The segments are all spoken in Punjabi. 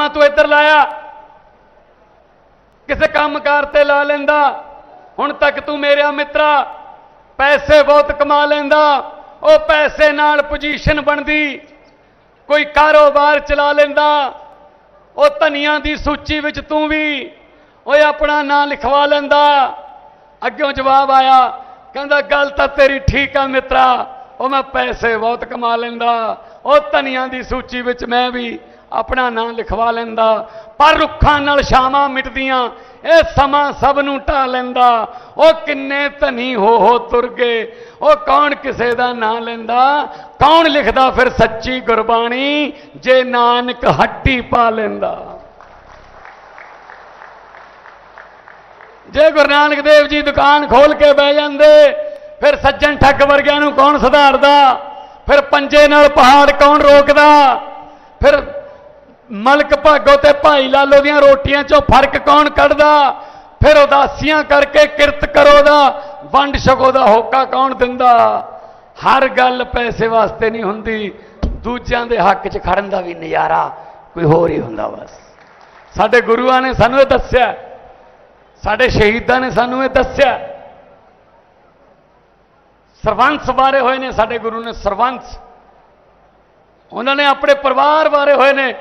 ਸਮਾਂ ਤੂੰ ਇੱਧਰ ਲਾਇਆ। ਕਿਸੇ ਕੰਮਕਾਰ ਤੇ ਲਾ ਲੈਂਦਾ। ਹੁਣ ਤੱਕ ਤੂੰ ਮੇਰਾ ਮਿੱਤਰਾ। ਪੈਸੇ ਬਹੁਤ ਕਮਾ ਲੈਂਦਾ। ਉਹ ਪੈਸੇ ਨਾਲ ਪੋਜੀਸ਼ਨ ਬਣਦੀ। ਕੋਈ ਕਾਰੋਬਾਰ ਚਲਾ ਲੈਂਦਾ। ਉਹ ਧਨੀਆਂ ਦੀ ਸੂਚੀ ਵਿੱਚ ਤੂੰ ਵੀ ਓਏ ਆਪਣਾ ਨਾਂ ਲਿਖਵਾ ਲੈਂਦਾ। ਅੱਗਿਓਂ ਜਵਾਬ ਆਇਆ, ਕਹਿੰਦਾ, ਗੱਲ ਤਾਂ ਤੇਰੀ ਠੀਕ ਆ ਮਿੱਤਰਾ। ਉਹ ਮੈਂ ਪੈਸੇ ਬਹੁਤ ਕਮਾ ਲੈਂਦਾ। ਉਹ ਧਨੀਆਂ ਦੀ ਸੂਚੀ ਵਿੱਚ ਮੈਂ ਵੀ ਆਪਣਾ ਨਾਂ ਲਿਖਵਾ ਲੈਂਦਾ, ਪਰ ਰੁੱਖਾਂ ਨਾਲ ਛਾਵਾਂ ਮਿਟਦੀਆਂ, ਇਹ ਸਮਾਂ ਸਭ ਨੂੰ ਢਾ ਲੈਂਦਾ। ਉਹ ਕਿੰਨੇ ਧਨੀ ਹੋ ਹੋ ਤੁਰ ਗਏ, ਉਹ ਕੌਣ ਕਿਸੇ ਦਾ ਨਾਂ ਲੈਂਦਾ? ਕੌਣ ਲਿਖਦਾ ਫਿਰ ਸੱਚੀ ਗੁਰਬਾਣੀ? ਜੇ ਨਾਨਕ ਹੱਟੀ ਪਾ ਲੈਂਦਾ। ਜੇ ਗੁਰੂ ਨਾਨਕ ਦੇਵ ਜੀ ਦੁਕਾਨ ਖੋਲ ਕੇ ਬਹਿ ਜਾਂਦੇ, ਫਿਰ ਸੱਜਣ ਠੱਗ ਵਰਗਿਆਂ ਨੂੰ ਕੌਣ ਸੁਧਾਰਦਾ? ਫਿਰ ਪੰਜੇ ਨਾਲ ਪਹਾੜ ਕੌਣ ਰੋਕਦਾ? ਫਿਰ ਮਲਕ ਭਾਗੋ ਤੇ ਭਾਈ ਲਾਲੋ ਦੀਆਂ ਰੋਟੀਆਂ ਚੋਂ ਫ਼ਰਕ ਕੌਣ ਕੱਢਦਾ? ਫਿਰ ਉਦਾਸੀਆਂ ਕਰਕੇ ਕਿਰਤ ਕਰੋ ਦਾ, ਵੰਡ ਛਕੋ ਦਾ ਹੋਕਾ ਕੌਣ ਦਿੰਦਾ? ਹਰ ਗੱਲ ਪੈਸੇ ਵਾਸਤੇ ਨਹੀਂ ਹੁੰਦੀ, ਦੂਜਿਆਂ ਦੇ ਹੱਕ 'ਚ ਖੜਨ ਦਾ ਵੀ ਨਜ਼ਾਰਾ ਕੋਈ ਹੋਰ ਹੀ ਹੁੰਦਾ ਬਸ। ਸਾਡੇ ਗੁਰੂਆਂ ਨੇ ਸਾਨੂੰ ਇਹ ਦੱਸਿਆ, ਸਾਡੇ ਸ਼ਹੀਦਾਂ ਨੇ ਸਾਨੂੰ ਇਹ ਦੱਸਿਆ। ਸਰਵੰਸ ਬਾਰੇ ਹੋਏ ਨੇ ਸਾਡੇ ਗੁਰੂ ਨੇ, ਸਰਵੰਸ। ਉਹਨਾਂ ਨੇ ਆਪਣੇ ਪਰਿਵਾਰ ਬਾਰੇ ਹੋਏ ਨੇ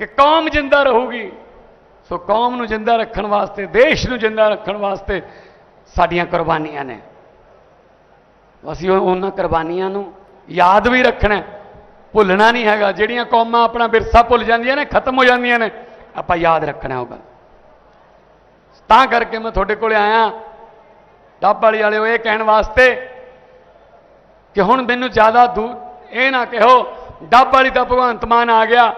ਕਿ ਕੌਮ ਜਿੰਦਾ ਰਹੂਗੀ, ਸੋ ਕੌਮ ਨੂੰ ਜਿੰਦਾ ਰੱਖਣ ਵਾਸਤੇ, ਦੇਸ਼ ਨੂੰ ਜਿੰਦਾ ਰੱਖਣ ਵਾਸਤੇ ਸਾਡੀਆਂ ਕੁਰਬਾਨੀਆਂ ਨੇ। ਅਸੀਂ ਉਹਨਾਂ ਕੁਰਬਾਨੀਆਂ ਨੂੰ ਯਾਦ ਵੀ ਰੱਖਣਾ ਭੁੱਲਣਾ ਨਹੀਂ ਹੈਗਾ। ਜਿਹੜੀਆਂ ਕੌਮਾਂ ਆਪਣਾ ਵਿਰਸਾ ਭੁੱਲ ਜਾਂਦੀਆਂ ਨੇ, ਖਤਮ ਹੋ ਜਾਂਦੀਆਂ ਨੇ, ਆਪਾਂ ਯਾਦ ਰੱਖਣਾ ਹੋਗਾ ਤਾਂ ਕਰਕੇ ਮੈਂ ਤੁਹਾਡੇ ਕੋਲੇ ਆਇਆ। ਡੱਬ ਵਾਲੀ ਵਾਲਿਓ, ਇਹ ਕਹਿਣ ਵਾਸਤੇ ਕਿ ਹੁਣ ਮੈਨੂੰ ਜ਼ਿਆਦਾ ਦੂਰ ਇਹ ਨਾ ਕਹੋ, ਡੱਬ ਵਾਲੀ ਤਾਂ ਭਗਵੰਤ ਮਾਨ ਆ ਗਿਆ।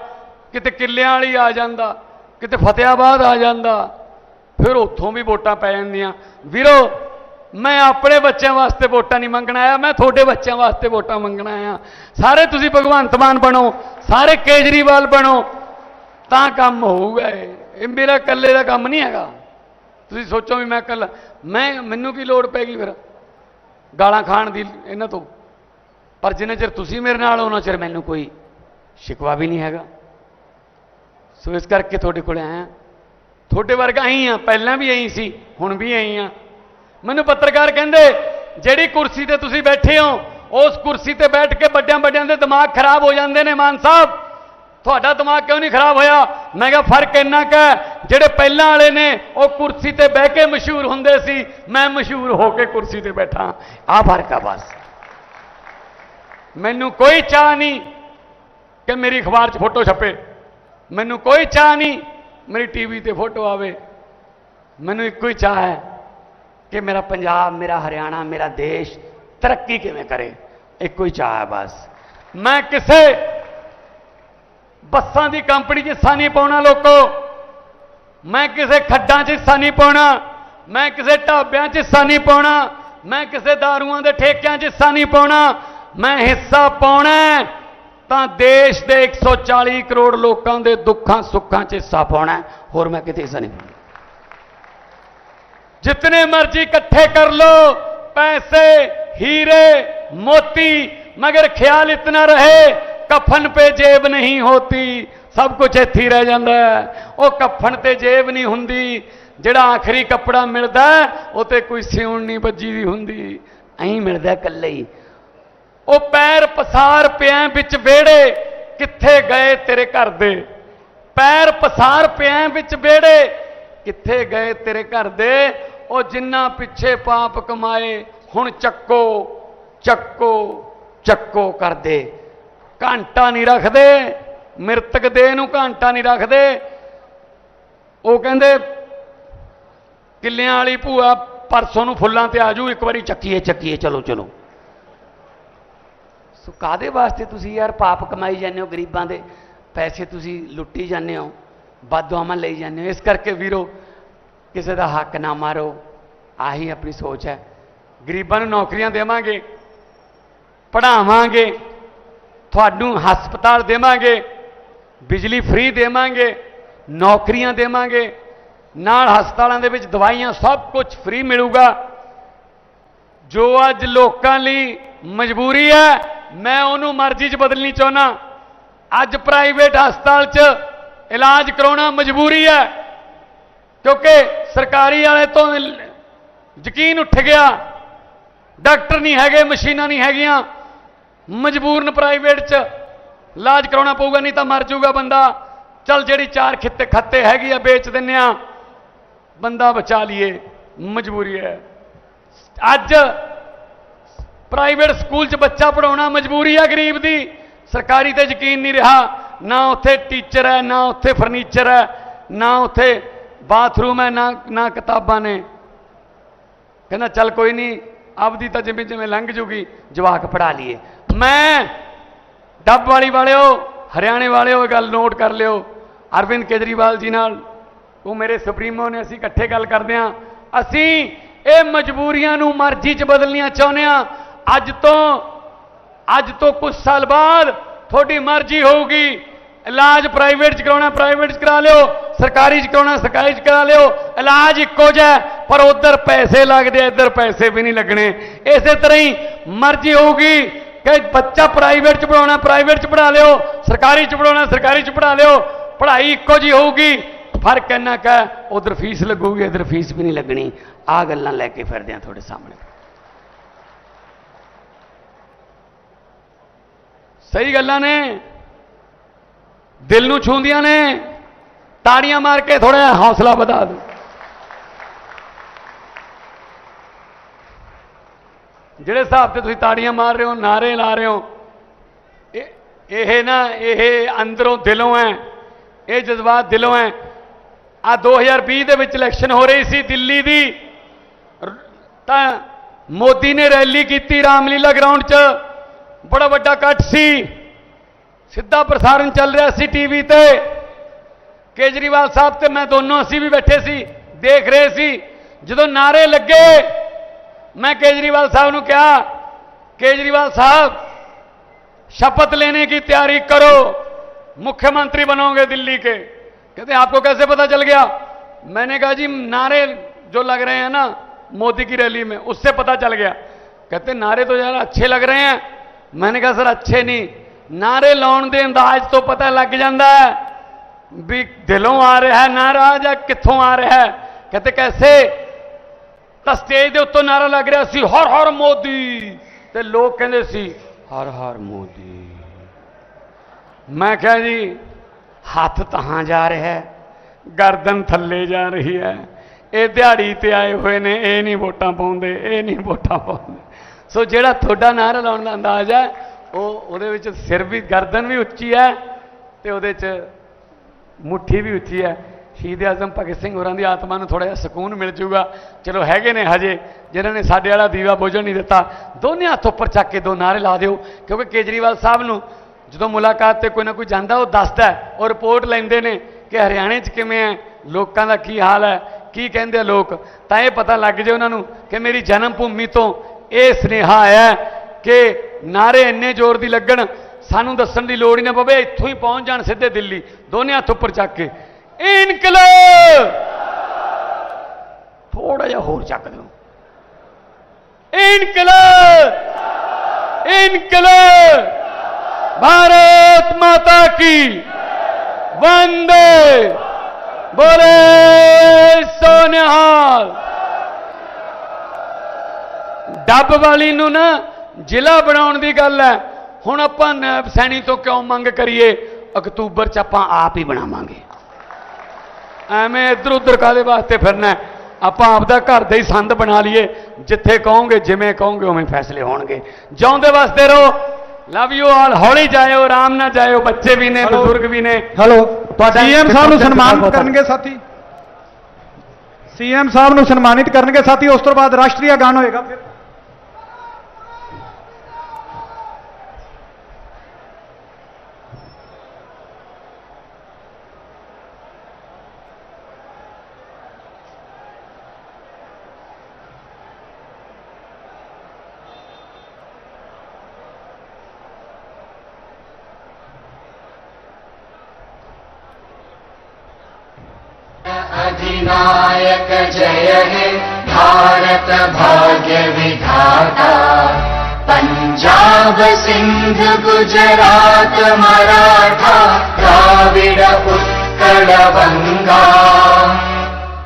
ਕਿਤੇ ਕਿੱਲਿਆਂ ਵਾਲੀ ਆ ਜਾਂਦਾ ਕਿਤੇ ਫਤਿਆਬਾਦ ਆ ਜਾਂਦਾ ਫਿਰ ਉੱਥੋਂ ਵੀ ਵੋਟਾਂ ਪੈ ਜਾਂਦੀਆਂ। ਵੀਰੋ ਮੈਂ ਆਪਣੇ ਬੱਚਿਆਂ ਵਾਸਤੇ ਵੋਟਾਂ ਨਹੀਂ ਮੰਗਣ ਆਇਆ ਮੈਂ ਤੁਹਾਡੇ ਬੱਚਿਆਂ ਵਾਸਤੇ ਵੋਟਾਂ ਮੰਗਣ ਆਇਆ। ਸਾਰੇ ਤੁਸੀਂ ਭਗਵੰਤ ਮਾਨ ਬਣੋ ਸਾਰੇ ਕੇਜਰੀਵਾਲ ਬਣੋ ਤਾਂ ਕੰਮ ਹੋਊਗਾ ਇਹ। ਮੇਰਾ ਇਕੱਲੇ ਦਾ ਕੰਮ ਨਹੀਂ ਹੈਗਾ। ਤੁਸੀਂ ਸੋਚੋ ਵੀ ਮੈਂ ਇਕੱਲਾ ਮੈਂ ਮੈਨੂੰ ਕੀ ਲੋੜ ਪੈਗੀ ਫਿਰ? ਗਾਲਾਂ ਖਾਣ ਦੀ ਇਹਨਾਂ ਤੋਂ। ਪਰ ਜਿੰਨੇ ਚਿਰ ਤੁਸੀਂ ਮੇਰੇ ਨਾਲ ਹੋ, ਉਹਨਾਂ ਚਿਰ ਮੈਨੂੰ ਕੋਈ ਸ਼ਿਕਵਾ ਵੀ ਨਹੀਂ ਹੈਗਾ। ਸੋ ਇਸ ਕਰਕੇ ਤੁਹਾਡੇ ਕੋਲ ਆਇਆ। ਤੁਹਾਡੇ ਵਰਗਾ ਹੀ ਆ, ਪਹਿਲਾਂ ਵੀ ਐਂ ਸੀ, ਹੁਣ ਵੀ ਐਂ ਆ। ਮੈਨੂੰ ਪੱਤਰਕਾਰ ਕਹਿੰਦੇ, ਜਿਹੜੀ ਕੁਰਸੀ ਤੇ ਤੁਸੀਂ ਬੈਠੇ ਹੋ, ਉਸ ਕੁਰਸੀ ਤੇ ਬੈਠ ਕੇ ਵੱਡਿਆਂ ਵੱਡਿਆਂ ਦੇ ਦਿਮਾਗ ਖਰਾਬ ਹੋ ਜਾਂਦੇ ਨੇ, ਮਾਨ ਸਾਹਿਬ। ਤੁਹਾਡਾ ਦਿਮਾਗ ਕਿਉਂ ਨਹੀਂ ਖਰਾਬ ਹੋਇਆ? ਮੈਂ ਕਿਹਾ, ਫ਼ਰਕ ਇੰਨਾ ਕੁ ਜਿਹੜੇ ਪਹਿਲਾਂ ਵਾਲੇ ਨੇ, ਉਹ ਕੁਰਸੀ ਤੇ ਬਹਿ ਕੇ ਮਸ਼ਹੂਰ ਹੁੰਦੇ ਸੀ, ਮੈਂ ਮਸ਼ਹੂਰ ਹੋ ਕੇ ਕੁਰਸੀ ਤੇ ਬੈਠਾ। ਆਹ ਫ਼ਰਕ ਆ ਬਸ। ਮੈਨੂੰ ਕੋਈ ਚਾਹ ਨਹੀਂ ਕਿ ਮੇਰੀ ਅਖਬਾਰ 'ਚ ਫੋਟੋ ਛਪੇ। ਮੈਨੂੰ ਕੋਈ ਚਾਹ ਨਹੀਂ। ਮੇਰੀ ਟੀਵੀ ਤੇ ਫੋਟੋ ਆਵੇ। ਮੈਨੂੰ ਇੱਕੋ ਹੀ ਚਾਹ ਹੈ ਕਿ ਮੇਰਾ ਪੰਜਾਬ, ਮੇਰਾ ਹਰਿਆਣਾ, ਮੇਰਾ ਦੇਸ਼ ਤਰੱਕੀ ਕਿਵੇਂ ਕਰੇ। ਇੱਕੋ ਹੀ ਚਾਹ ਹੈ ਬਸ। ਮੈਂ ਕਿਸੇ ਬੱਸਾਂ ਦੀ ਕੰਪਨੀ 'ਚ ਹਿੱਸਾ ਨਹੀਂ ਪਾਉਣਾ ਲੋਕੋ। ਮੈਂ ਕਿਸੇ ਖੱਡਾਂ 'ਚ ਹਿੱਸਾ ਨਹੀਂ ਪਾਉਣਾ। ਮੈਂ ਕਿਸੇ ਢਾਬਿਆਂ 'ਚ ਹਿੱਸਾ ਨਹੀਂ ਪਾਉਣਾ। ਮੈਂ ਕਿਸੇ ਦਾਰੂਆਂ ਦੇ ਠੇਕਿਆਂ 'ਚ ਹਿੱਸਾ ਨਹੀਂ ਪਾਉਣਾ। ਮੈਂ ਹਿੱਸਾ ਪਾਉਣਾ ਤਾਂ ਦੇਸ਼ ਦੇ 140 ਕਰੋੜ ਲੋਕਾਂ ਦੇ ਦੁੱਖਾਂ ਸੁੱਖਾਂ 'ਚ ਹਿੱਸਾ ਪਾਉਣਾ ਹੋਰ ਮੈਂ ਕਿਤੇ ਹਿੱਸਾ ਨਹੀਂ ਜਿੰਨੇ ਮਰਜ਼ੀ ਇਕੱਠੇ ਕਰ ਲੋ ਪੈਸੇ, ਹੀਰੇ, ਮੋਤੀ, ਮਗਰ ਖਿਆਲ ਇਤਨਾ ਰਹੇ, ਕਫਨ ਪੇ ਜੇਬ ਨਹੀਂ ਹੋਤੀ, ਸਭ ਕੁਝ ਇੱਥੇ ਰਹਿ ਜਾਂਦਾ ਉਹ ਕਫਨ ਤੇ ਜੇਬ ਨਹੀਂ ਹੁੰਦੀ, ਜਿਹੜਾ ਆਖਰੀ ਕੱਪੜਾ ਮਿਲਦਾ ਉਹ ਤੇ ਕੋਈ ਸਿਉਣ ਨਹੀਂ ਵੱਜੀ ਦੀ ਹੁੰਦੀ। ਐਂ ਮਿਲਦਾ ਇਕੱਲੇ ਹੀ। ਉਹ ਪੈਰ ਪਸਾਰ ਪਿਆ ਵਿੱਚ ਵਿਹੜੇ, ਕਿੱਥੇ ਗਏ ਤੇਰੇ ਘਰ ਦੇ? ਪੈਰ ਪਸਾਰ ਪਿਆ ਵਿੱਚ ਵਿਹੜੇ, ਕਿੱਥੇ ਗਏ ਤੇਰੇ ਘਰ ਦੇ? ਉਹ ਜਿੰਨਾ ਪਿੱਛੇ ਪਾਪ ਕਮਾਏ, ਹੁਣ ਚੱਕੋ ਚੱਕੋ ਚੱਕੋ ਕਰਦੇ। ਘੰਟਾ ਨਹੀਂ ਰੱਖਦੇ, ਮ੍ਰਿਤਕ ਦੇਹ ਨੂੰ ਘੰਟਾ ਨਹੀਂ ਰੱਖਦੇ। ਉਹ ਕਹਿੰਦੇ, ਕਿੱਲਿਆਂ ਵਾਲੀ ਭੂਆ ਪਰਸੋਂ ਨੂੰ ਫੁੱਲਾਂ ਤੇ ਆਜੂ ਇੱਕ ਵਾਰੀ ਚੱਕੀਏ ਚੱਕੀਏ, ਚਲੋ ਚਲੋ। ਸੋ ਕਾਦੇ ਵਾਸਤੇ ਤੁਸੀਂ ਯਾਰ ਪਾਪ ਕਮਾਈ ਜਾਂਦੇ ਹੋ ਗਰੀਬਾਂ ਦੇ? ਪੈਸੇ ਤੁਸੀਂ ਲੁੱਟੀ ਜਾਂਦੇ ਹੋ, ਬਦਦੁਆਵਾਂ ਲਈ ਜਾਂਦੇ ਹੋ। ਇਸ ਕਰਕੇ ਵੀਰੋ, ਕਿਸੇ ਦਾ ਹੱਕ ਨਾ ਮਾਰੋ। ਆਹੀ ਆਪਣੀ ਸੋਚ ਹੈ। ਗਰੀਬਾਂ ਨੂੰ ਨੌਕਰੀਆਂ ਦੇਵਾਂਗੇ, ਪੜ੍ਹਾਵਾਂਗੇ, ਤੁਹਾਨੂੰ ਹਸਪਤਾਲ ਦੇਵਾਂਗੇ, ਬਿਜਲੀ ਫ੍ਰੀ ਦੇਵਾਂਗੇ, ਨੌਕਰੀਆਂ ਦੇਵਾਂਗੇ, ਨਾਲ ਹਸਪਤਾਲਾਂ ਦੇ ਵਿੱਚ ਦਵਾਈਆਂ ਸਭ ਕੁਝ ਫ੍ਰੀ ਮਿਲੂਗਾ। ਜੋ ਅੱਜ ਲੋਕਾਂ ਲਈ ਮਜਬੂਰੀ ਹੈ ਮੈਂ ਉਹਨੂੰ ਮਰਜ਼ੀ 'ਚ ਬਦਲਣੀ ਚਾਹੁੰਦਾ ਅੱਜ ਪ੍ਰਾਈਵੇਟ ਹਸਪਤਾਲ 'ਚ ਇਲਾਜ ਕਰਾਉਣਾ ਮਜਬੂਰੀ ਹੈ, ਕਿਉਂਕਿ ਸਰਕਾਰੀ ਵਾਲੇ ਤੋਂ ਯਕੀਨ ਉੱਠ ਗਿਆ, ਡਾਕਟਰ ਨਹੀਂ ਹੈਗੇ, ਮਸ਼ੀਨਾਂ ਨਹੀਂ ਹੈਗੀਆਂ, ਮਜਬੂਰਨ ਪ੍ਰਾਈਵੇਟ 'ਚ ਇਲਾਜ ਕਰਾਉਣਾ ਪਊਗਾ, ਨਹੀਂ ਤਾਂ ਮਰ ਜਾਊਗਾ ਬੰਦਾ। ਚਲ ਜਿਹੜੀ ਚਾਰ ਖਿੱਤੇ ਖੱਤੇ ਹੈਗੀ ਆ, ਵੇਚ ਦਿੰਨੇ ਆ, ਬੰਦਾ ਬਚਾ ਲਈਏ, ਮਜਬੂਰੀ ਹੈ। ਅੱਜ ਪ੍ਰਾਈਵੇਟ ਸਕੂਲ 'ਚ ਬੱਚਾ ਪੜਾਉਣਾ ਮਜਬੂਰੀ ਹੈ ਗਰੀਬ ਦੀ। ਸਰਕਾਰੀ ਤੇ ਯਕੀਨ ਨਹੀਂ ਰਿਹਾ। ਨਾ ਉੱਥੇ ਟੀਚਰ ਹੈ, ਨਾ ਉੱਥੇ ਫਰਨੀਚਰ ਹੈ, ਨਾ ਉੱਥੇ ਬਾਥਰੂਮ ਹੈ, ਨਾ ਨਾ ਕਿਤਾਬਾਂ ਨੇ। ਕਹਿੰਦਾ, ਚੱਲ ਕੋਈ ਨਹੀਂ, ਆਪਦੀ ਤਾਂ ਜਿਵੇਂ ਜਿਵੇਂ ਲੰਘ ਜੂਗੀ, ਜਵਾਕ ਪੜਾ ਲਈਏ। ਮੈਂ ਡੱਬ ਵਾਲੀ ਵਾਲਿਓ, ਹਰਿਆਣੇ ਵਾਲਿਓ, ਇਹ ਗੱਲ ਨੋਟ ਕਰ ਲਿਓ। ਅਰਵਿੰਦ ਕੇਜਰੀਵਾਲ ਜੀ ਨਾਲ, ਉਹ ਮੇਰੇ ਸੁਪਰੀਮੋ ਨੇ ਅਸੀਂ ਇਕੱਠੇ ਗੱਲ ਕਰਦੇ ਹਾਂ। ਅਸੀਂ ਇਹ ਮਜਬੂਰੀਆਂ ਨੂੰ ਮਰਜ਼ੀ 'ਚ ਬਦਲਣੀਆਂ ਚਾਹੁੰਦੇ ਹਾਂ। ਅੱਜ ਤੋਂ ਅੱਜ ਤੋਂ ਕੁਝ ਸਾਲ ਬਾਅਦ ਤੁਹਾਡੀ ਮਰਜ਼ੀ ਹੋਊਗੀ। ਇਲਾਜ ਪ੍ਰਾਈਵੇਟ 'ਚ ਕਰਾਉਣਾ, ਪ੍ਰਾਈਵੇਟ 'ਚ ਕਰਾ ਲਿਓ। ਸਰਕਾਰੀ 'ਚ ਕਰਾਉਣਾ, ਸਰਕਾਰੀ 'ਚ ਕਰਾ ਲਿਓ। ਇਲਾਜ ਇੱਕੋ ਜਿਹਾ ਪਰ ਉਧਰ ਪੈਸੇ ਲੱਗਦੇ ਇੱਧਰ ਪੈਸੇ ਵੀ ਨਹੀਂ ਲੱਗਣੇ। ਇਸੇ ਤਰ੍ਹਾਂ ਹੀ ਮਰਜ਼ੀ ਹੋਊਗੀ ਕਿ ਬੱਚਾ ਪ੍ਰਾਈਵੇਟ 'ਚ ਪੜਾਉਣਾ ਪ੍ਰਾਈਵੇਟ 'ਚ ਪੜਾ ਲਿਓ। ਸਰਕਾਰੀ 'ਚ ਪੜਾਉਣਾ ਸਰਕਾਰੀ 'ਚ ਪੜਾ ਲਿਓ। ਪੜ੍ਹਾਈ ਇੱਕੋ ਜੀ ਹੋਊਗੀ। ਫ਼ਰਕ ਇੰਨਾ ਕਾ ਉਧਰ ਫੀਸ ਲੱਗੂਗੀ, ਇਧਰ ਫੀਸ ਵੀ ਨਹੀਂ ਲੱਗਣੀ। ਆ ਗੱਲਾਂ ਲੈ ਕੇ ਫਿਰਦੇ ਆ ਤੁਹਾਡੇ ਸਾਹਮਣੇ। ਸਹੀ ਗੱਲਾਂ ਨੇ। ਦਿਲ ਨੂੰ ਛੂੰਦੀਆਂ ਨੇ। ਤਾੜੀਆਂ ਮਾਰ ਕੇ ਥੋੜਾ ਜਿਹਾ ਹੌਸਲਾ ਵਧਾ ਦਿਓ। ਜਿਹੜੇ ਹਿਸਾਬ ਤੇ ਤੁਸੀਂ ਤਾੜੀਆਂ ਮਾਰ ਰਹੇ ਹੋ, ਨਾਰੇ ਲਾ ਰਹੇ ਹੋ, ਇਹ ਨਾ, ਇਹ ਅੰਦਰੋਂ ਦਿਲੋਂ ਹੈ, ਇਹ ਜਜ਼ਬਾਤ ਦਿਲੋਂ ਹੈ। ਆ 2020 ਦੇ ਵਿੱਚ ਇਲੈਕਸ਼ਨ ਹੋ ਰਹੀ ਸੀ ਦਿੱਲੀ ਦੀ। ਤਾਂ ਮੋਦੀ ਨੇ ਰੈਲੀ ਕੀਤੀ ਰਾਮਲੀਲਾ ਗਰਾਊਂਡ 'ਚ। ਬੜਾ ਵੱਡਾ ਇਕੱਠ ਸੀ ਸਿੱਧਾ ਪ੍ਰਸਾਰਣ ਚੱਲ ਰਿਹਾ ਸੀ ਟੀਵੀ ਤੇ ਕੇਜਰੀਵਾਲ ਸਾਹਿਬ ਤੇ ਮੈਂ ਦੋਨੋਂ ਅਸੀਂ ਵੀ ਬੈਠੇ ਸੀ ਦੇਖ ਰਹੇ ਸੀ ਜਦੋਂ ਨਾਰੇ ਲੱਗੇ ਮੈਂ ਕੇਜਰੀਵਾਲ ਸਾਹਿਬ ਨੂੰ ਕਿਹਾ ਕੇਜਰੀਵਾਲ ਸਾਹਿਬ शपथ लेने की तैयारी करो मुख्यमंत्री बनोगे दिल्ली के कहते आपको कैसे पता चल गया मैंने कहा जी नारे जो लग रहे हैं ना मोदी की रैली में उससे पता चल गया कहते नारे तो यार अच्छे लग रहे हैं मैंने कहा सर अच्छे नहीं नारे ਲਾਉਣ ਦੇ ਅੰਦਾਜ਼ ਤੋਂ ਪਤਾ ਲੱਗ ਜਾਂਦਾ ਹੈ ਵੀ ਦਿਲੋਂ ਆ ਰਿਹਾ ਹੈ ਨਾਰਾ ਜਾਂ ਕਿੱਥੋਂ ਆ ਰਿਹਾ ਹੈ ਕਹਿੰਦੇ ਕੈਸੇ ਤਾਂ ਸਟੇਜ ਦੇ ਉੱਤੋਂ ਨਾਰਾ ਲੱਗ ਰਿਹਾ ਸੀ ਹਰ ਹਰ ਮੋਦੀ ਤੇ ਲੋਕ ਕਹਿੰਦੇ ਸੀ ਹਰ ਹਰ ਮੋਦੀ ਮੈਂ ਕਿਹਾ ਜੀ ਹੱਥ ਤਹਾਂ ਜਾ ਰਿਹਾ ਹੈ ਗਰਦਨ ਥੱਲੇ ਜਾ ਰਹੀ ਹੈ ਇਹ ਦਿਹਾੜੀ ਤੇ ਆਏ ਹੋਏ ਨੇ ਇਹ ਨਹੀਂ ਵੋਟਾਂ ਪਾਉਂਦੇ ਇਹ ਨਹੀਂ ਵੋਟਾਂ ਪਾਉਂਦੇ ਸੋ ਜਿਹੜਾ ਤੁਹਾਡਾ ਨਾਰਾ ਲਾਉਣ ਦਾ ਅੰਦਾਜ਼ ਹੈ, ਉਹ ਉਹਦੇ ਵਿੱਚ ਸਿਰ ਵੀ, ਗਰਦਨ ਵੀ ਉੱਚੀ ਹੈ ਤੇ ਉਹਦੇ 'ਚ ਮੁੱਠੀ ਵੀ ਉੱਚੀ ਹੈ। ਸ਼ਹੀਦ ਆਜ਼ਮ ਭਗਤ ਸਿੰਘ ਹੋਰਾਂ ਦੀ ਆਤਮਾ ਨੂੰ ਥੋੜਾ ਜਿਹਾ ਸਕੂਨ ਮਿਲ ਜੂਗਾ ਚਲੋ ਹੈਗੇ ਨੇ ਹਜੇ, ਜਿਨ੍ਹਾਂ ਨੇ ਸਾਡੇ ਵਾਲਾ ਦੀਵਾ ਬੁਝਣ ਨਹੀਂ ਦਿੱਤਾ, ਦੋਨੇ ਹੱਥ ਉੱਪਰ ਚੱਕ ਕੇ ਦੋ ਨਾਰੇ ਲਾ ਦਿਓ, ਕਿਉਂਕਿ ਕੇਜਰੀਵਾਲ ਸਾਹਿਬ ਨੂੰ ਜਦੋਂ ਮੁਲਾਕਾਤ ਤੇ ਕੋਈ ਨਾ ਕੋਈ ਜਾਂਦਾ, ਉਹ ਦੱਸਦਾ ਉਹ ਰਿਪੋਰਟ ਲੈਂਦੇ ਨੇ ਕਿ ਹਰਿਆਣੇ 'ਚ ਕਿਵੇਂ ਹੈ, ਲੋਕਾਂ ਦਾ ਕੀ ਹਾਲ ਹੈ, ਕੀ ਕਹਿੰਦੇ ਆ ਲੋਕ। ਤਾਂ ਇਹ ਪਤਾ ਲੱਗ ਜੇ ਉਹਨਾਂ ਨੂੰ ਕਿ ਮੇਰੀ ਜਨਮ ਭੂਮੀ ਤੋਂ ਇਹ ਸੁਨੇਹਾ ਆਇਆ ਹੈ ਕਿ ਨਾਰੇ ਇੰਨੇ ਜ਼ੋਰ ਦੀ ਲੱਗਣ ਸਾਨੂੰ ਦੱਸਣ ਦੀ ਲੋੜ ਹੀ ਨਾ ਪਵੇ ਇੱਥੋਂ ਹੀ ਪਹੁੰਚ ਜਾਣ ਸਿੱਧੇ ਦਿੱਲੀ ਦੋਨੇ ਹੱਥ ਉੱਪਰ ਚੱਕ ਕੇ ਇਨਕਲਾਬ ਥੋੜਾ ਜਿਹਾ ਹੋਰ ਚੱਕ ਦਿਓ ਇਨਕਲਾਬ ਇਨਕਲਾਬ भारत माता की वंदे बोले सोनिहाल ਡੱਬ ਵਾਲੀ ਨੂੰ ਨਾ ਜ਼ਿਲ੍ਹਾ ਬਣਾਉਣ ਦੀ ਗੱਲ ਹੈ। ਹੁਣ ਆਪਾਂ ਸੈਣੀ ਤੋਂ ਕਿਉਂ ਮੰਗ ਕਰੀਏ? ਅਕਤੂਬਰ ਚ ਆਪਾਂ ਆਪ ਹੀ ਬਣਾਵਾਂਗੇ। ਐਵੇਂ ਇੱਧਰ ਉੱਧਰ ਕਾਦੇ ਵਾਸਤੇ ਫਿਰਨਾ? ਆਪਾਂ ਆਪਦਾ ਘਰ ਦਾ ਹੀ ਸੰਦ ਬਣਾ ਲਈਏ। ਜਿੱਥੇ ਕਹੋਗੇ ਜਿਵੇਂ ਕਹੋਗੇ ਉਵੇਂ ਫੈਸਲੇ ਹੋਣਗੇ। ਜਿਉਂਦੇ ਵਾਸਤੇ ਰਹੋ। ਲਵ ਯੂ ਆਲ ਹੌਲੀ ਜਾਇਓ ਆਰਾਮ ਨਾਲ ਜਾਇਓ। ਬੱਚੇ ਵੀ ਨੇ. ਬਜ਼ੁਰਗ ਵੀ ਨੇ। ਹੈਲੋ ਤੁਹਾਡਾ ਸੀਐਮ ਸਾਹਿਬ ਨੂੰ ਸਨਮਾਨਿਤ ਕਰਨਗੇ ਸਾਥੀ। ਸੀਐਮ ਸਾਹਿਬ ਨੂੰ ਸਨਮਾਨਿਤ ਕਰਨਗੇ ਸਾਥੀ। ਉਸ ਤੋਂ ਬਾਅਦ ਰਾਸ਼ਟਰੀ ਗਾਨ ਹੋਏਗਾ ਫਿਰ। अधिनायक जय हे भारत भाग्य विधाता। पंजाब सिंध गुजरात मराठा द्राविड उत्कलवङ्गा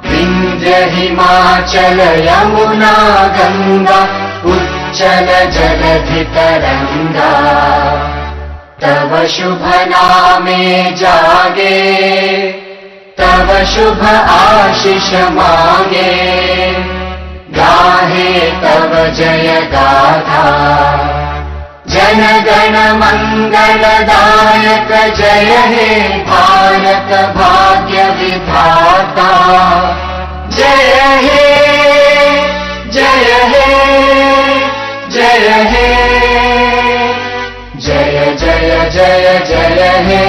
विन्द्य हिमाचल यमुना गङ्गा उच्चल जलधितरङ्गा तव शुभ नामे जागे तव शुभ आशिष मागे। गाहे तव जय गाथा। जन गण मङ्गलदायक जय हे भारत भाग्य विधाता। जय हे जय हे जय हे। जय जय जय जय हे